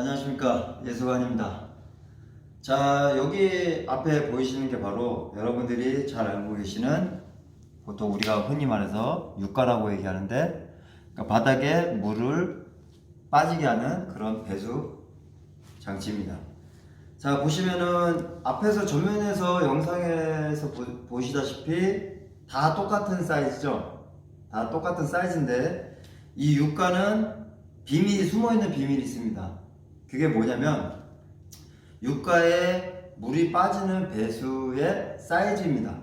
안녕하십니까 예수관입니다. 자 여기 앞에 보이시는 게 바로 여러분들이 잘 알고 계시는 보통 우리가 흔히 말해서 육가라고 얘기하는데 그러니까 바닥에 물을 빠지게 하는 그런 배수 장치입니다. 자 보시면은 앞에서 전면에서 영상에서 보, 시다시피다 똑같은 사이즈죠. 다 똑같은 사이즈인데 이 육가는 비밀이 숨어 있는 비밀이 있습니다. 그게 뭐냐면 육가에 물이 빠지는 배수의 사이즈입니다.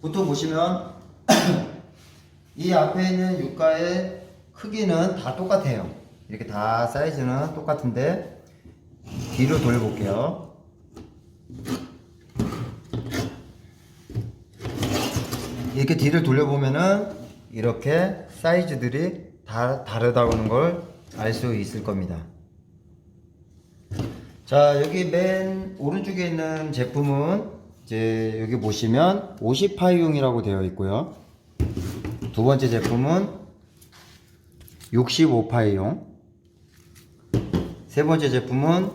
보통 보시면 이 앞에 있는 육가의 크기는 다 똑같아요. 이렇게 다 사이즈는 똑같은데 뒤로 돌려볼게요. 이렇게 뒤를 돌려보면은 이렇게 사이즈들이 다 다르다는 걸 알 수 있을 겁니다. 자, 여기 맨 오른쪽에 있는 제품은 이제 여기 보시면 50파이용이라고 되어 있고요. 두 번째 제품은 65파이용. 세 번째 제품은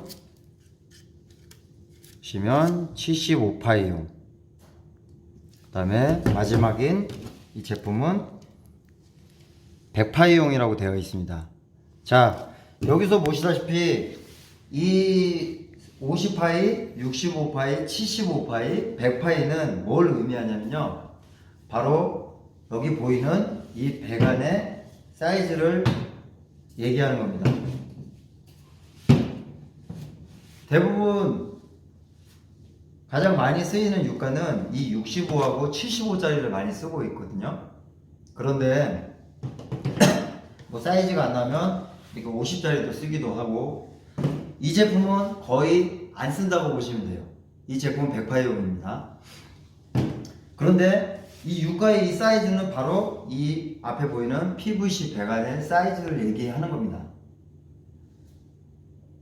보시면 75파이용. 그 다음에 마지막인 이 제품은 100파이용이라고 되어 있습니다. 자, 여기서 보시다시피 이 50파이, 65파이, 75파이, 100파이는 뭘 의미하냐면요. 바로 여기 보이는 이 배관의 사이즈를 얘기하는 겁니다. 대부분 가장 많이 쓰이는 유가는 이 65하고 75짜리를 많이 쓰고 있거든요. 그런데 뭐 사이즈가 안 나면 이거 50짜리도 쓰기도 하고 이 제품은 거의 안 쓴다고 보시면 돼요. 이 제품은 100파이용입니다. 그런데 이 유가의 이 사이즈는 바로 이 앞에 보이는 PVC 배관의 사이즈를 얘기하는 겁니다.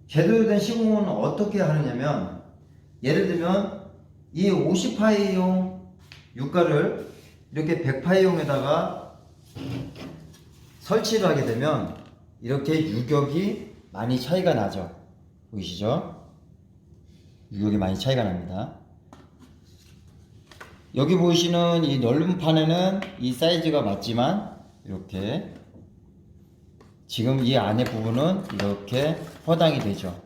제대로 된 시공은 어떻게 하느냐면 예를 들면 이 50파이용 유가를 이렇게 100파이용에다가 설치를 하게 되면 이렇게 유격이 많이 차이가 나죠. 보이시죠? 유격이 많이 차이가 납니다. 여기 보이시는 이 넓은 판에는 이 사이즈가 맞지만 이렇게 지금 이 안에 부분은 이렇게 허당이 되죠.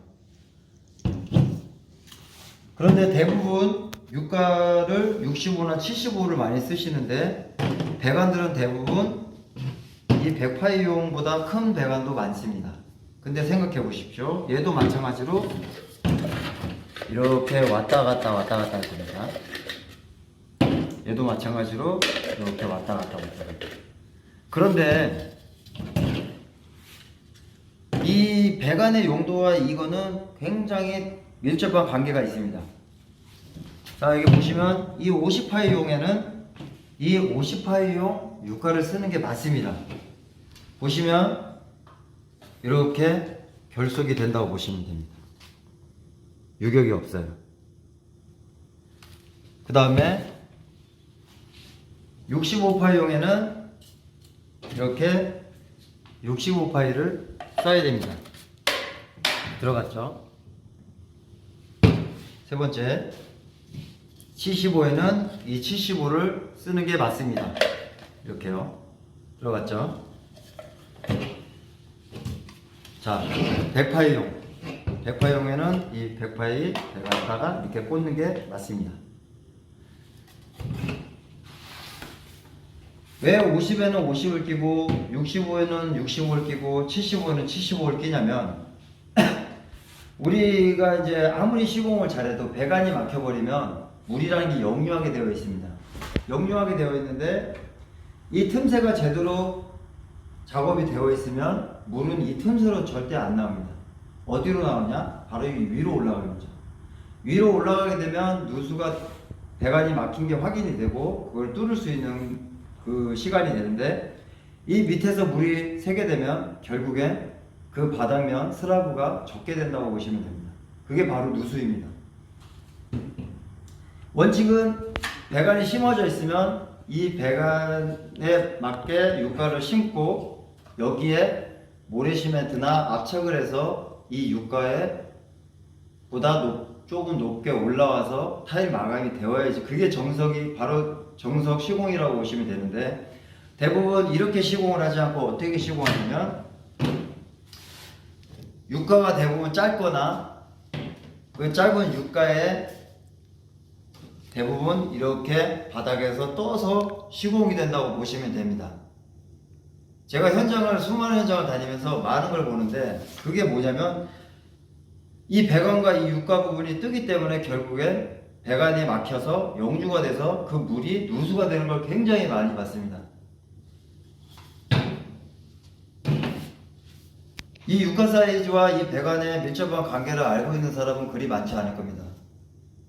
그런데 대부분 유가를 65나 75를 많이 쓰시는데 배관들은 대부분 이 100파이용보다 큰 배관도 많습니다. 근데 생각해 보십시오. 얘도 마찬가지로 이렇게 왔다 갔다 왔다 갔다 됩니다. 얘도 마찬가지로 이렇게 왔다 갔다 왔다 갔다. 그런데 이 배관의 용도와 이거는 굉장히 밀접한 관계가 있습니다. 자, 여기 보시면 이 50파이용에는 이 50파이용 유가를 쓰는 게 맞습니다. 보시면 이렇게 결속이 된다고 보시면 됩니다. 유격이 없어요. 그 다음에 65파이용에는 이렇게 65파이를 써야 됩니다. 들어갔죠? 세 번째, 75에는 이 75를 쓰는 게 맞습니다. 이렇게요. 들어갔죠? 자, 100파이용. 100파이용에는 이 100파이 배관에다가 이렇게 꽂는 게 맞습니다. 왜 50에는 50을 끼고 65에는 65를 끼고 75에는 75를 끼냐면 우리가 이제 아무리 시공을 잘해도 배관이 막혀버리면 물이라는 게 역류하게 되어 있습니다. 역류하게 되어 있는데 이 틈새가 제대로 작업이 되어 있으면 물은 이 틈새로 절대 안 나옵니다. 어디로 나오냐? 바로 이 위로 올라가는 거죠. 위로 올라가게 되면 누수가 배관이 막힌 게 확인이 되고 그걸 뚫을 수 있는 그 시간이 되는데 이 밑에서 물이 새게 되면 결국엔 그 바닥면 슬라브가 적게 된다고 보시면 됩니다. 그게 바로 누수입니다. 원칙은 배관이 심어져 있으면 이 배관에 맞게 육가를 심고 여기에 모래시멘트나 압착을 해서 이 유가에 보다 높, 조금 높게 올라와서 타일 마감이 되어야지 그게 정석이 바로 정석 시공이라고 보시면 되는데 대부분 이렇게 시공을 하지 않고 어떻게 시공하냐면 유가가 대부분 짧거나 그 짧은 유가에 대부분 이렇게 바닥에서 떠서 시공이 된다고 보시면 됩니다. 제가 현장을 수많은 현장을 다니면서 많은 걸 보는데 그게 뭐냐면 이 배관과 이 육가 부분이 뜨기 때문에 결국에 배관이 막혀서 영주가 돼서 그 물이 누수가 되는 걸 굉장히 많이 봤습니다. 이 육가 사이즈와 이 배관의 밀접한 관계를 알고 있는 사람은 그리 많지 않을 겁니다.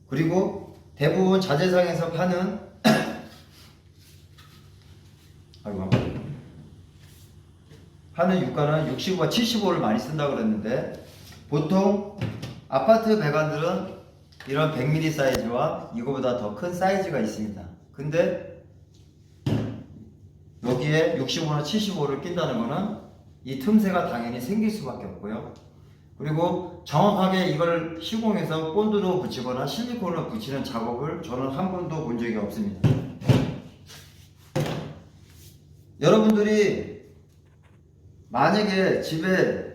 그리고 대부분 자재상에서 파는 아이고 파는 유가는 65와 75를 많이 쓴다고 그랬는데 보통 아파트 배관들은 이런 100mm 사이즈와 이거보다 더 큰 사이즈가 있습니다. 근데 여기에 65나 75를 낀다는 거는 이 틈새가 당연히 생길 수밖에 없고요. 그리고 정확하게 이걸 시공해서 본드로 붙이거나 실리콘으로 붙이는 작업을 저는 한 번도 본 적이 없습니다. 여러분들이 만약에 집에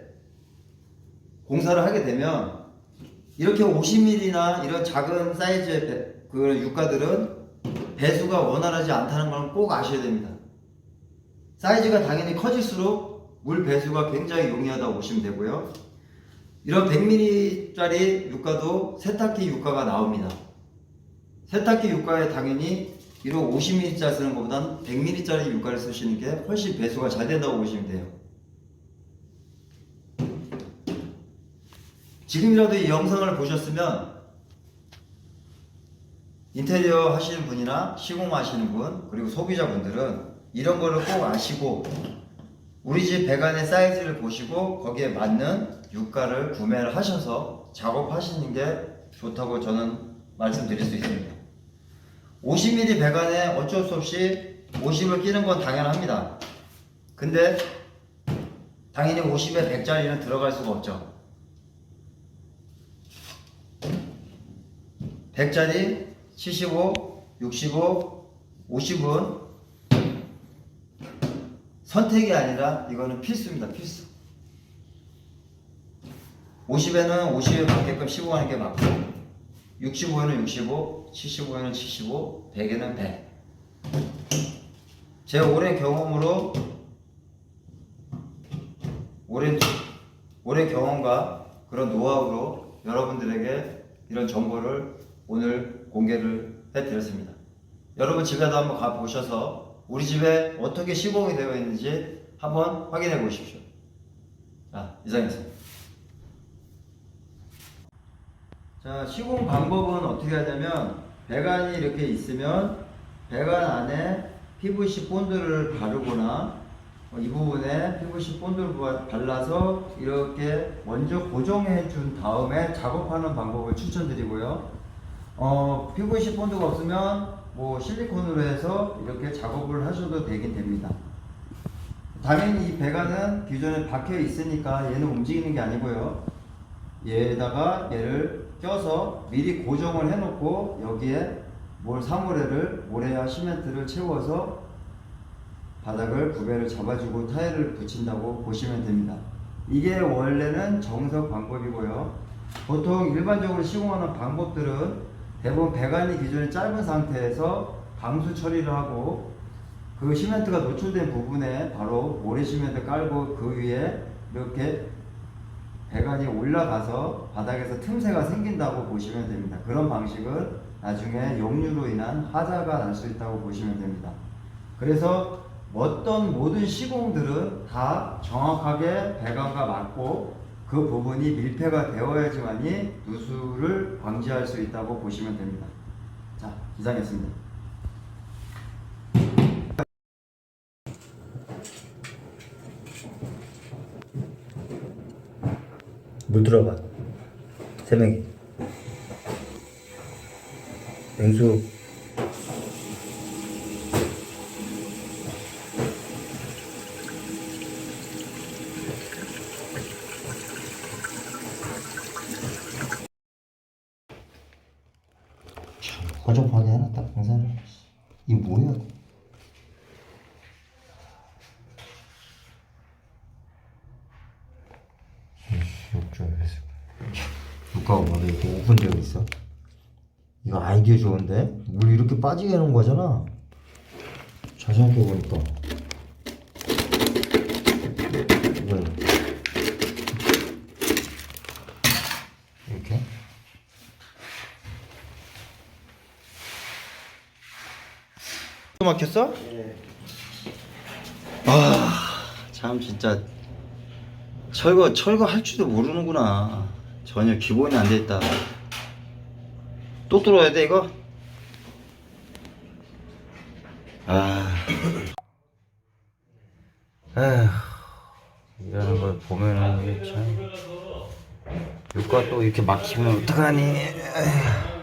공사를 하게 되면 이렇게 50mm나 이런 작은 사이즈의 배- 그 육가들은 배수가 원활하지 않다는 걸 꼭 아셔야 됩니다. 사이즈가 당연히 커질수록 물 배수가 굉장히 용이하다고 보시면 되고요. 이런 100mm짜리 육가도 세탁기 육가가 나옵니다. 세탁기 육가에 당연히 이런 50mm짜리 쓰는 것보단 100mm짜리 육가를 쓰시는 게 훨씬 배수가 잘 된다고 보시면 돼요. 지금이라도 이 영상을 보셨으면 인테리어 하시는 분이나 시공하시는 분 그리고 소비자분들은 이런 거를 꼭 아시고 우리 집 배관의 사이즈를 보시고 거기에 맞는 유가를 구매를 하셔서 작업하시는 게 좋다고 저는 말씀드릴 수 있습니다. 50mm 배관에 어쩔 수 없이 50을 끼는 건 당연합니다. 근데 당연히 50에 100짜리는 들어갈 수가 없죠. 100짜리, 75, 65, 50은 선택이 아니라 이거는 필수입니다. 필수. 50에는 50에 맞게끔 시공하는 게 맞고 65에는 65, 75에는 75, 100에는 100. 제 오랜 경험으로 오랜 오랜 경험과 그런 노하우로 여러분들에게 이런 정보를 오늘 공개를 해드렸습니다. 여러분 집에도 한번 가 보셔서 우리 집에 어떻게 시공이 되어 있는지 한번 확인해 보십시오. 자, 이상입니다. 자, 시공 방법은 어떻게 하냐면 배관이 이렇게 있으면 배관 안에 PVC 본드를 바르거나 어, 이 부분에 PVC 본드를 바- 발라서 이렇게 먼저 고정해 준 다음에 작업하는 방법을 추천드리고요. 어, PVC 본드가 없으면 뭐 실리콘으로 해서 이렇게 작업을 하셔도 되긴 됩니다. 당연히 이 배관은 기존에 박혀 있으니까 얘는 움직이는 게 아니고요. 얘에다가 얘를 껴서 미리 고정을 해놓고 여기에 몰 사물에를 모래와 시멘트를 채워서 바닥을 구배를 잡아주고 타일을 붙인다고 보시면 됩니다. 이게 원래는 정석 방법이고요. 보통 일반적으로 시공하는 방법들은 대부분 배관이 기존에 짧은 상태에서 방수 처리를 하고 그 시멘트가 노출된 부분에 바로 모래 시멘트 깔고 그 위에 이렇게 배관이 올라가서 바닥에서 틈새가 생긴다고 보시면 됩니다. 그런 방식은 나중에 역류로 인한 하자가 날 수 있다고 보시면 됩니다. 그래서 어떤 모든 시공들은 다 정확하게 배관과 맞고 그 부분이 밀폐가 되어야지만이 누수를 방지할 수 있다고 보시면 됩니다. 자, 이상했습니다. 물 들어봐. 세 명이. 냉수. 허접하게 해놨다 방사를 이 뭐야 욕조에서 누가 원래 이렇게 오픈되어 있어? 이거 아이디어 좋은데? 물 이렇게 빠지게 해놓은 거잖아 잘 생각해보니까 이거 이렇게 또 막혔어? 아참 진짜. 철거 철거 할 줄도 모르는구나. 전혀 기본이 안 돼 있다. 또 뚫어야 돼 이거? 아. 에휴 이러는 걸 보면은 이게 참. 누가 또 이렇게 막히면 어떡하니? 에휴.